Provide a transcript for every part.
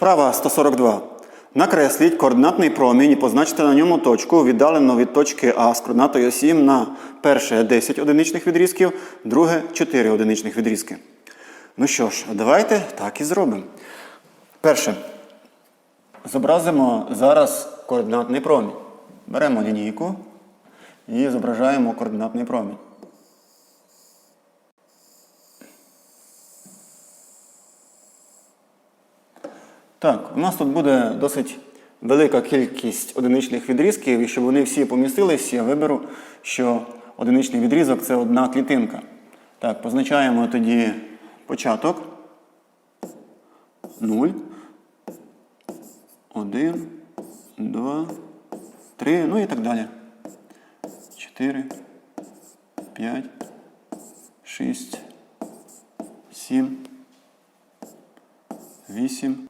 Вправа 142. Накресліть координатний промінь і позначте на ньому точку, віддалену від точки А з координатою 7 на перше 10 одиничних відрізків, друге 4 одиничних відрізки. Ну що ж, давайте так і зробимо. Перше. Зобразимо зараз координатний промінь. Беремо лінійку і зображаємо координатний промінь. Так, у нас тут буде досить велика кількість одиничних відрізків, і щоб вони всі помістились, я виберу, що одиничний відрізок це одна клітинка. Так, позначаємо тоді початок. 0, 1, 2, 3, ну і так далі. 4, 5, 6, 7, 8,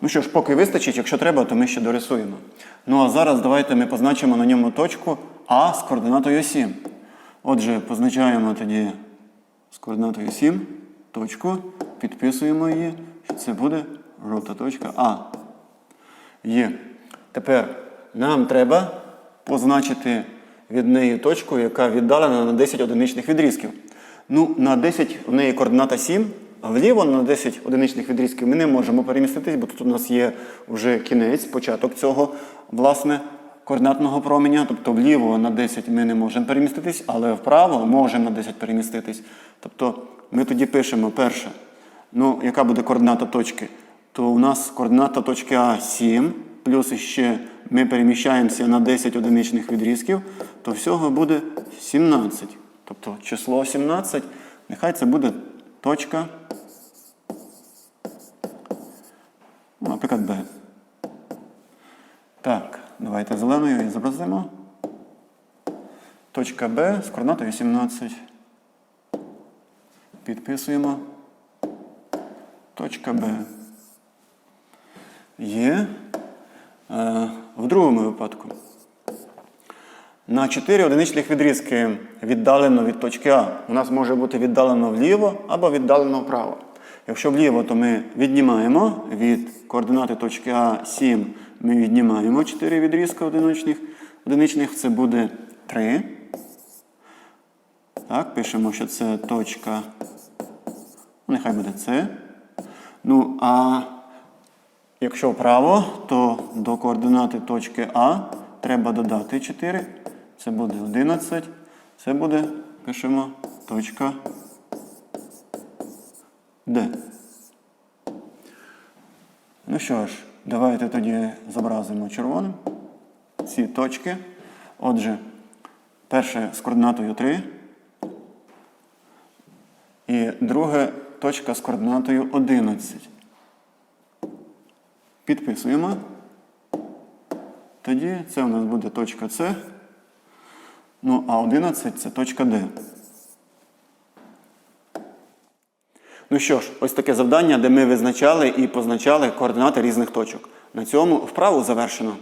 Ну що ж, поки вистачить, якщо треба, то ми ще дорисуємо. Ну а зараз давайте ми позначимо на ньому точку А з координатою 7. Отже, позначаємо тоді з координатою 7 точку, підписуємо її, що це буде жовта точка А. Є. Тепер нам треба позначити від неї точку, яка віддалена на 10 одиничних відрізків. Ну, на 10 у неї координата 7, а вліво на 10 одиничних відрізків ми не можемо переміститись, бо тут у нас є вже кінець, початок цього, власне, координатного променя. Тобто вліво на 10 ми не можемо переміститись, але вправо можемо на 10 переміститись. Тобто ми тоді пишемо перше. Ну, яка буде координата точки? То у нас координата точки А 7, плюс ще ми переміщаємося на 10 одиничних відрізків, то всього буде 17. Тобто число 17, нехай це буде точка, наприклад, Б. Так, давайте зеленою і зобразимо. Точка Б з координатою 17. Підписуємо. Точка Б. Є. Е, в другому випадку. На 4 одиничних відрізки віддалено від точки А. У нас може бути віддалено вліво або віддалено вправо. Якщо вліво, то ми віднімаємо від координати точки А 7, ми віднімаємо 4 відрізки одиничних. Одиничних це буде 3. Так, пишемо, що це точка. ну, Нехай буде С. Ну, а якщо вправо, то до координати точки А треба додати 4. Це буде 11. Це буде, пишемо, точка Д. Ну що ж, давайте тоді зобразимо червоним ці точки. Отже, перше з координатою 3. І друге точка з координатою 11. Підписуємо. Тоді це у нас буде точка С. Ну, а 11 це точка Д. Ну що ж, ось таке завдання, де ми визначали і позначали координати різних точок. На цьому вправу завершено.